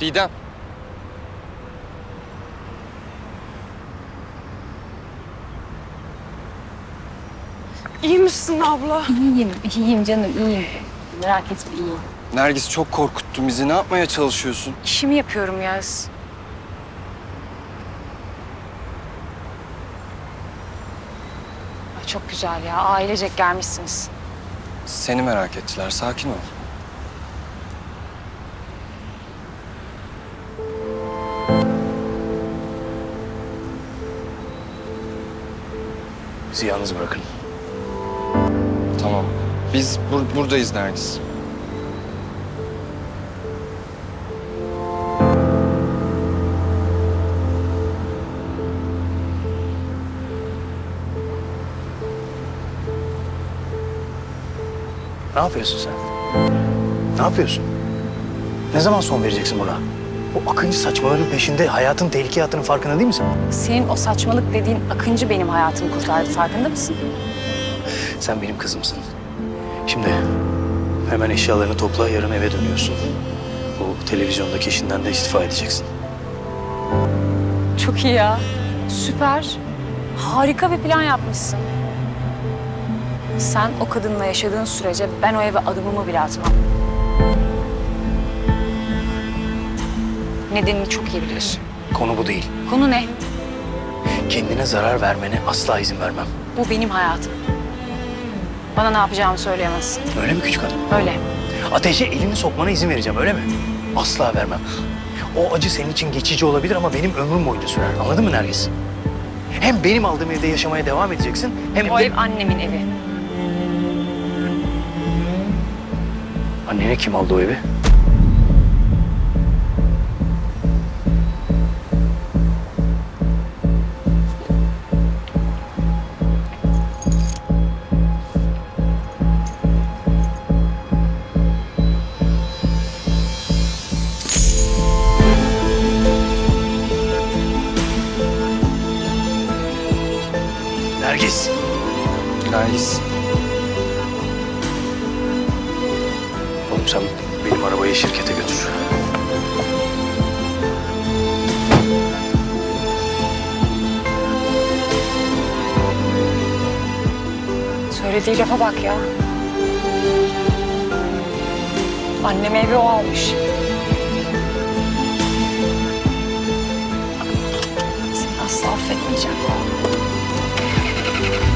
Didem. İyi misin abla? İyiyim, iyiyim canım, iyiyim. Merak etme, iyiyim. Nergis çok korkuttun bizi. Ne yapmaya çalışıyorsun? İşimi yapıyorum Yaz. Ay çok güzel ya, ailecek gelmişsiniz. Seni merak ettiler. Sakin ol. Bizi yalnız bırakın. Tamam. Biz bur- buradayız Nergis. Ne yapıyorsun sen? Ne yapıyorsun? Ne zaman son vereceksin buna? O akıncı saçmaların peşinde hayatın tehlikeye attığının farkında değil misin? Senin o saçmalık dediğin Akıncı benim hayatımı kurtardı, farkında mısın? Sen benim kızımsın. Şimdi hemen eşyalarını topla, yarın eve dönüyorsun. Bu televizyondaki işinden de istifa edeceksin. Çok iyi ya. Süper. Harika bir plan yapmışsın. Sen o kadınla yaşadığın sürece ben o eve adımımı bile atmam. Nedenini çok iyi biliyorsun. Konu bu değil. Konu ne? Kendine zarar vermene asla izin vermem. Bu benim hayatım. Bana ne yapacağımı söyleyemezsin. Öyle mi küçük hanım? Öyle. Ateşe elini sokmana izin vereceğim öyle mi? Asla vermem. O acı senin için geçici olabilir ama benim ömrüm boyunca sürer. Anladın mı Nergis? Hem benim aldığım evde yaşamaya devam edeceksin hem O de... ev annemin evi. Annene kim aldı o evi? Nergis. Nergis. Oğlum sen benim arabayı şirkete götür. Söylediği lafa bak ya. Annem evi o almış. Seni asla affetmeyeceğim.